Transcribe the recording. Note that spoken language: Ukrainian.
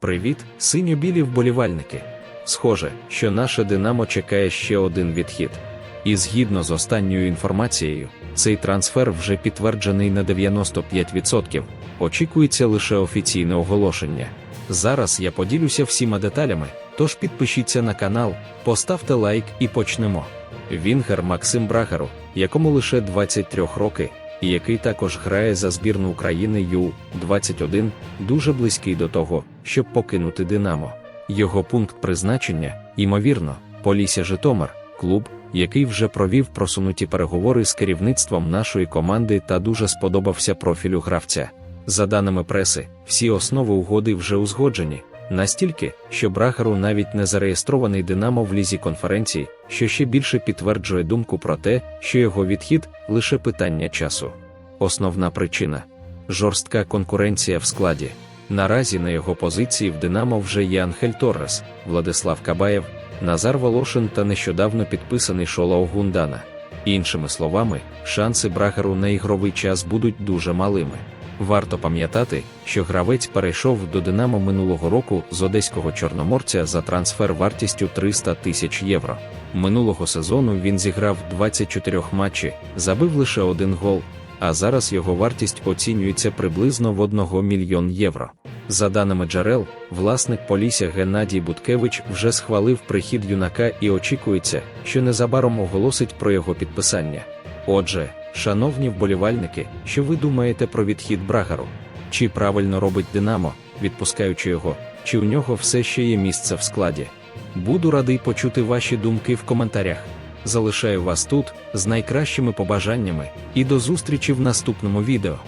Привіт, синьо-білі вболівальники. Схоже, що наше Динамо чекає ще один відхід. І згідно з останньою інформацією, цей трансфер вже підтверджений на 95%, очікується лише офіційне оголошення. Зараз я поділюся всіма деталями, тож підпишіться на канал, поставте лайк і почнемо. Вінгер Максим Брагеру, якому лише 23 роки, який також грає за збірну України Ю-21, дуже близький до того, щоб покинути Динамо. Його пункт призначення, ймовірно, Полісся Житомир, клуб, який вже провів просунуті переговори з керівництвом нашої команди та дуже сподобався профілю гравця. За даними преси, всі основи угоди вже узгоджені, настільки, що Брагеру навіть не зареєстрований Динамо в лізі конференції, що ще більше підтверджує думку про те, що його відхід лише питання часу. Основна причина жорстка конкуренція в складі. Наразі на його позиції в Динамо вже є Анхель Торрес, Владислав Кабаєв, Назар Волошин та нещодавно підписаний Шоло Гундана. Іншими словами, шанси Брагеру на ігровий час будуть дуже малими. Варто пам'ятати, що гравець перейшов до Динамо минулого року з одеського чорноморця за трансфер вартістю 300 тисяч євро. Минулого сезону він зіграв 24 матчі, забив лише один гол, а зараз його вартість оцінюється приблизно в 1 мільйон євро. За даними джерел, власник Полісся Геннадій Буткевич вже схвалив прихід юнака і очікується, що незабаром оголосить про його підписання. Отже, шановні вболівальники, що ви думаєте про відхід Брагару? Чи правильно робить Динамо, відпускаючи його, чи у нього все ще є місце в складі? Буду радий почути ваші думки в коментарях. Залишаю вас тут з найкращими побажаннями і до зустрічі в наступному відео.